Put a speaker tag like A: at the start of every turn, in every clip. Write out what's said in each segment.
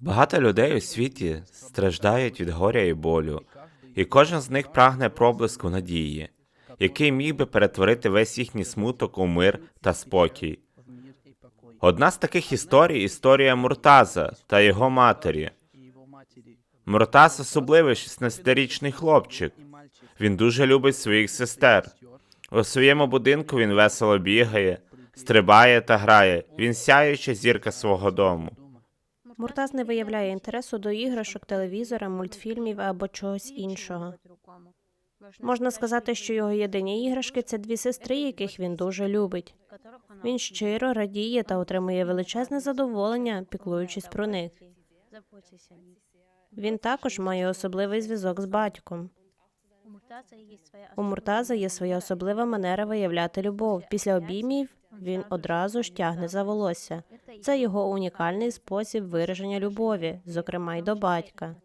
A: Багато людей у світі страждають від горя і болю, і кожен з них прагне проблиску надії, який міг би перетворити весь їхній смуток у мир та спокій. Одна з таких історій історія Муртаза та його матері. Муртаз особливий 16-річний хлопчик. Він дуже любить своїх сестер. У своєму будинку він весело бігає, стрибає та грає. Він сяюча зірка свого дому.
B: Муртаз не виявляє інтересу до іграшок, телевізора, мультфільмів або чогось іншого. Можна сказати, що його єдині іграшки це дві сестри, яких він дуже любить. Він щиро радіє та отримує величезне задоволення, піклуючись про них. Він також має особливий зв'язок з батьком. У Муртаза є своя особлива манера виявляти любов. Після обіймів він одразу ж тягне за волосся. Це його унікальний спосіб вираження любові, зокрема й до батька.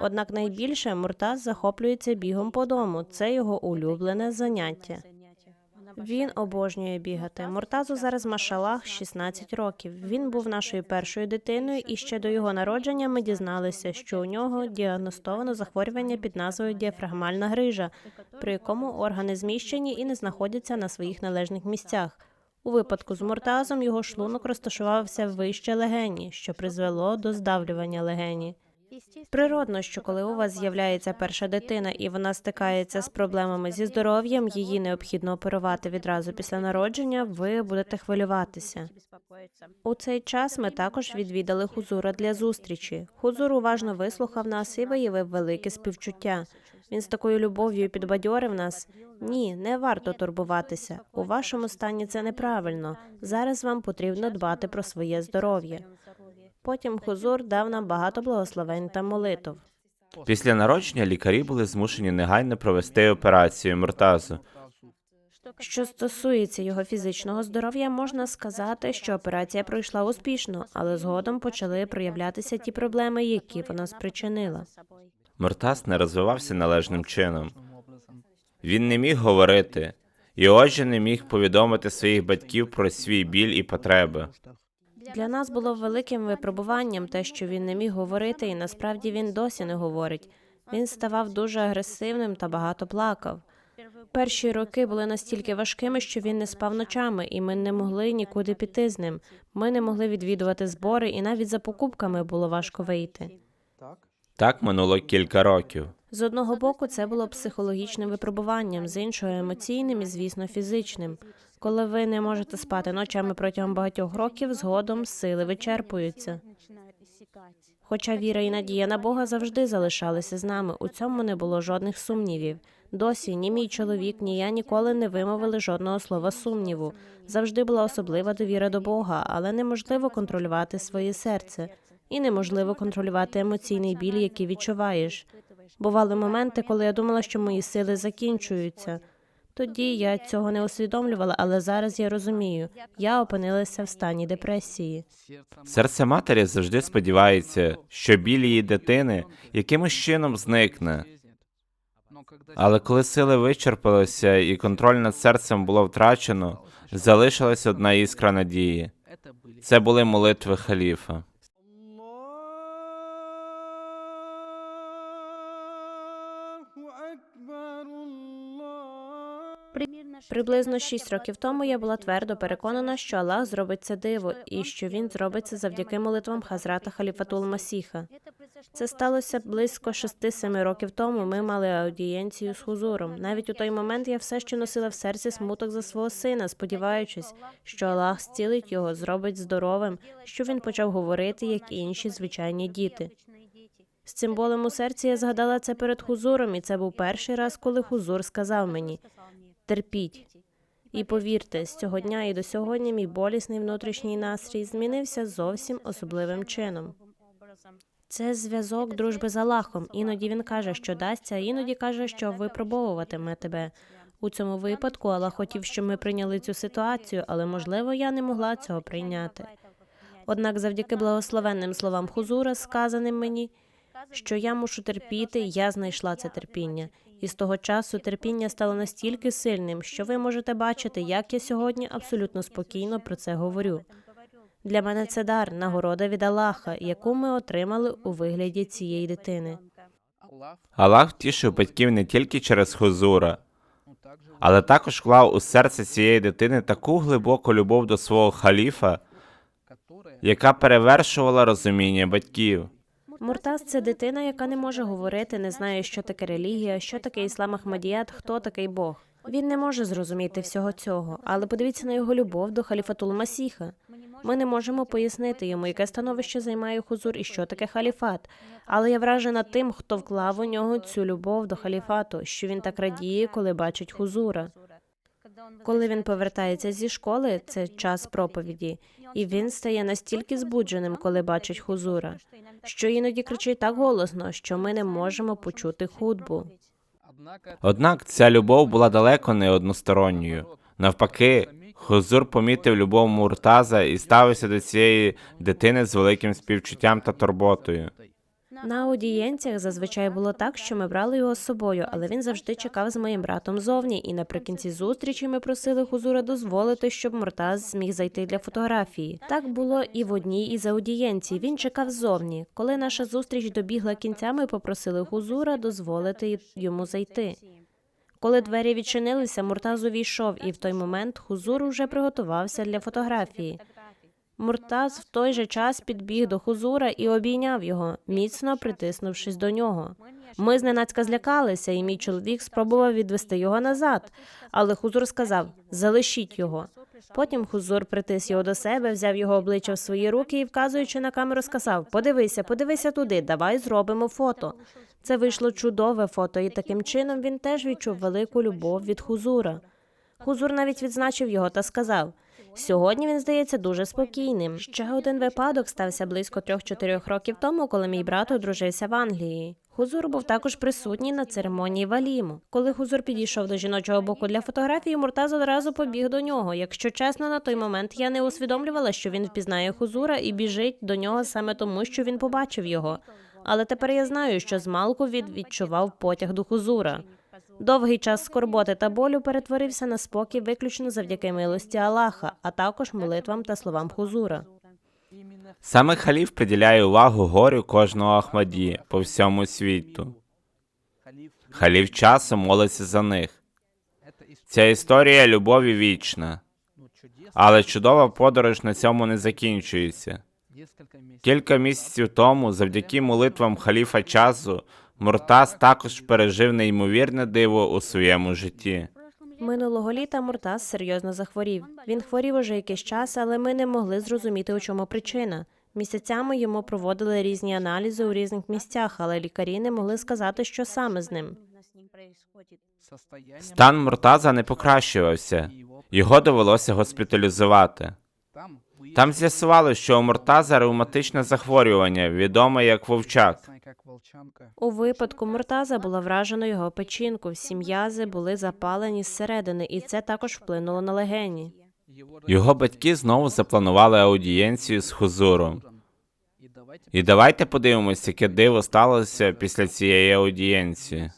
B: Однак найбільше Муртаз захоплюється бігом по дому. Це його улюблене заняття. Він обожнює бігати. Муртазу зараз машалах 16 років. Він був нашою першою дитиною, і ще до його народження ми дізналися, що у нього діагностовано захворювання під назвою діафрагмальна грижа, при якому органи зміщені і не знаходяться на своїх належних місцях. У випадку з Муртазом його шлунок розташувався вище легені, що призвело до здавлювання легені. Природно, що коли у вас з'являється перша дитина і вона стикається з проблемами зі здоров'ям, її необхідно оперувати відразу після народження. Ви будете хвилюватися. У цей час ми також відвідали Хузура для зустрічі. Хузур уважно вислухав нас і виявив велике співчуття. Він з такою любов'ю підбадьорив нас. Ні, не варто турбуватися. У вашому стані це неправильно. Зараз вам потрібно дбати про своє здоров'я. Потім Хузур дав нам багато благословень та молитв.
A: Після народження лікарі були змушені негайно провести операцію Муртазу.
B: Що стосується його фізичного здоров'я, можна сказати, що операція пройшла успішно, але згодом почали проявлятися ті проблеми, які вона спричинила.
A: Муртаз не розвивався належним чином. Він не міг говорити, і отже не міг повідомити своїх батьків про свій біль і потреби.
B: Для нас було великим випробуванням те, що він не міг говорити, і насправді він досі не говорить. Він ставав дуже агресивним та багато плакав. Перші роки були настільки важкими, що він не спав ночами, і ми не могли нікуди піти з ним. Ми не могли відвідувати збори, і навіть за покупками було важко вийти.
A: Так минуло кілька років.
B: З одного боку, це було психологічним випробуванням, з іншого емоційним і, звісно, фізичним. Коли ви не можете спати ночами протягом багатьох років, згодом сили вичерпуються. Хоча віра і надія на Бога завжди залишалися з нами, у цьому не було жодних сумнівів. Досі ні мій чоловік, ні я ніколи не вимовили жодного слова сумніву. Завжди була особлива довіра до Бога, але неможливо контролювати своє серце, і неможливо контролювати емоційний біль, який відчуваєш. Бували моменти, коли я думала, що мої сили закінчуються. Тоді я цього не усвідомлювала, але зараз я розумію, я опинилася в стані депресії.
A: Серце матері завжди сподівається, що біль її дитини якимось чином зникне. Але коли сили вичерпалися і контроль над серцем було втрачено, залишилась одна іскра надії. Це були молитви халіфа.
B: Приблизно шість років тому я була твердо переконана, що Аллах зробить це диво, і що він зробить це завдяки молитвам Хазрата Халіфатул Масіха. Це сталося близько шести-семи років тому. Ми мали аудієнцію з хузуром. Навіть у той момент я все ще носила в серці смуток за свого сина, сподіваючись, що Аллах зцілить його, зробить здоровим, що він почав говорити, як інші звичайні діти. З цим болем у серці я згадала це перед хузуром, і це був перший раз, коли хузур сказав мені терпіть. І повірте, з цього дня і до сьогодні мій болісний внутрішній настрій змінився зовсім особливим чином. Це зв'язок дружби з Аллахом. Іноді він каже, що дасться, а іноді каже, що випробовуватиме тебе. У цьому випадку Аллах хотів, щоб ми прийняли цю ситуацію, але можливо я не могла цього прийняти. Однак, завдяки благословенним словам Хузура, сказаним мені, що я мушу терпіти, я знайшла це терпіння. І з того часу терпіння стало настільки сильним, що ви можете бачити, як я сьогодні абсолютно спокійно про це говорю. Для мене це дар, нагорода від Аллаха, яку ми отримали у вигляді цієї дитини.
A: Аллах втішив батьків не тільки через хузура, але також вклав у серце цієї дитини таку глибоку любов до свого халіфа, яка перевершувала розуміння батьків.
B: Муртаз це дитина, яка не може говорити, не знає, що таке релігія, що таке іслам Ахмадіят, хто такий Бог. Він не може зрозуміти всього цього, але подивіться на його любов до халіфатул Масіха. Ми не можемо пояснити йому, яке становище займає хузур і що таке халіфат. Але я вражена тим, хто вклав у нього цю любов до халіфату, що він так радіє, коли бачить хузура. Коли він повертається зі школи, це час проповіді, і він стає настільки збудженим, коли бачить хузура, що іноді кричить так голосно, що ми не можемо почути худбу.
A: Однак ця любов була далеко не односторонньою. Навпаки, Хузур помітив любов Муртаза і ставився до цієї дитини з великим співчуттям та турботою.
B: На аудієнціях зазвичай було так, що ми брали його з собою, але він завжди чекав з моїм братом зовні. І наприкінці зустрічі ми просили Хузура дозволити, щоб Муртаз зміг зайти для фотографії. Так було і в одній із аудієнцій. Він чекав зовні. Коли наша зустріч добігла кінця, ми попросили Хузура дозволити йому зайти. Коли двері відчинилися, Муртаз увійшов, і в той момент Хузур уже приготувався для фотографії. Муртаз в той же час підбіг до Хузура і обійняв його, міцно притиснувшись до нього. Ми зненацька злякалися, і мій чоловік спробував відвести його назад, але Хузур сказав: залишіть його. Потім Хузур притис його до себе, взяв його обличчя в свої руки і, вказуючи на камеру, сказав: Подивися, подивися туди, давай зробимо фото. Це вийшло чудове фото, і таким чином він теж відчув велику любов від Хузура. Хузур навіть відзначив його та сказав: Сьогодні він здається дуже спокійним. Ще один випадок стався близько трьох-чотирьох років тому, коли мій брат одружився в Англії. Хузур був також присутній на церемонії валіму. Коли Хузур підійшов до жіночого боку для фотографії, Муртаз одразу побіг до нього. Якщо чесно, на той момент я не усвідомлювала, що він впізнає Хузура і біжить до нього саме тому, що він побачив його. Але тепер я знаю, що змалку він відчував потяг до Хузура. Довгий час скорботи та болю перетворився на спокій виключно завдяки милості Аллаха, а також молитвам та словам Хузура.
A: Саме халіф приділяє увагу горю кожного Ахмаді по всьому світу. Халіф часом молиться за них. Ця історія любові вічна, але чудова подорож на цьому не закінчується. Кілька місяців тому, завдяки молитвам халіфа часу, Муртаз також пережив неймовірне диво у своєму житті.
B: Минулого літа Муртаз серйозно захворів. Він хворів уже якийсь час, але ми не могли зрозуміти, у чому причина. Місяцями йому проводили різні аналізи у різних місцях, але лікарі не могли сказати, що саме з ним.
A: Стан Муртаза не покращувався, його довелося госпіталізувати. Там з'ясували, що у Муртаза ревматичне захворювання, відоме як вовчак.
B: У випадку Муртаза було вражено його печінку, всі м'язи були запалені зсередини, і це також вплинуло на легені.
A: Його батьки знову запланували аудієнцію з Хузуром. І давайте подивимося, яке диво сталося після цієї аудієнції.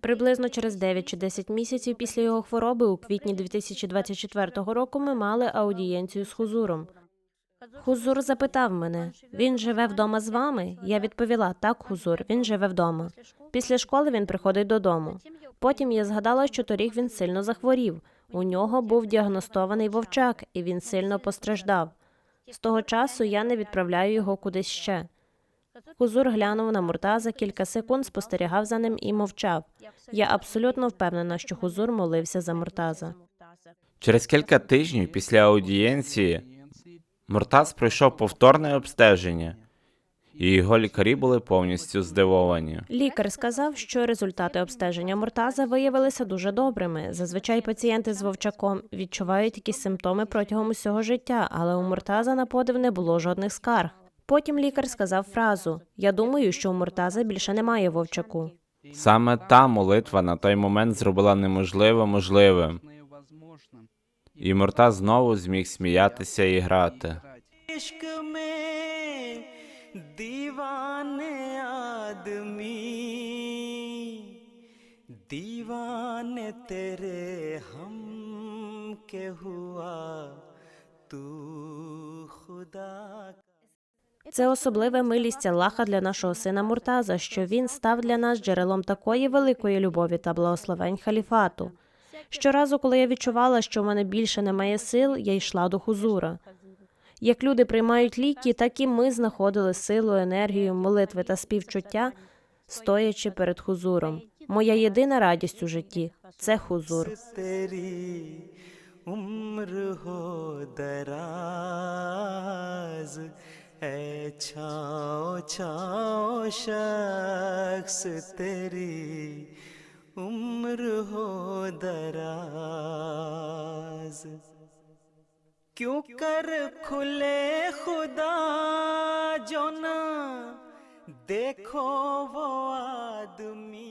B: Приблизно через 9 чи 10 місяців після його хвороби, у квітні 2024 року, ми мали аудієнцію з Хузуром. Хузур запитав мене: він живе вдома з вами? Я відповіла: так, Хузур, він живе вдома. Після школи він приходить додому. Потім я згадала, що торік він сильно захворів. У нього був діагностований вовчак, і він сильно постраждав. З того часу я не відправляю його кудись ще. Хузур глянув на Муртаза, кілька секунд спостерігав за ним і мовчав. Я абсолютно впевнена, що Хузур молився за Муртаза.
A: Через кілька тижнів після аудієнції Муртаз пройшов повторне обстеження, і його лікарі були повністю здивовані.
B: Лікар сказав, що результати обстеження Муртаза виявилися дуже добрими. Зазвичай пацієнти з вовчаком відчувають якісь симптоми протягом усього життя, але у Муртаза на подив не було жодних скарг. Потім лікар сказав фразу: Я думаю, що у Муртаза більше немає вовчаку.
A: Саме та молитва на той момент зробила неможливе можливим, і Мурта знову зміг сміятися і грати.
C: دیوانے تیرے ہم کے ہوا تو خدا
B: Це особлива милість Аллаха для нашого сина Муртаза, що він став для нас джерелом такої великої любові та благословень халіфату. Щоразу, коли я відчувала, що в мене більше немає сил, я йшла до хузура. Як люди приймають ліки, так і ми знаходили силу, енергію, молитви та співчуття, стоячи перед хузуром. Моя єдина радість у житті це хузур.
C: तेरी उम्र हो दराज ऐ छाओ छाओ शख्स तेरी उम्र हो दराज क्यों कर खुले खुदा जो न देखो वो आदमी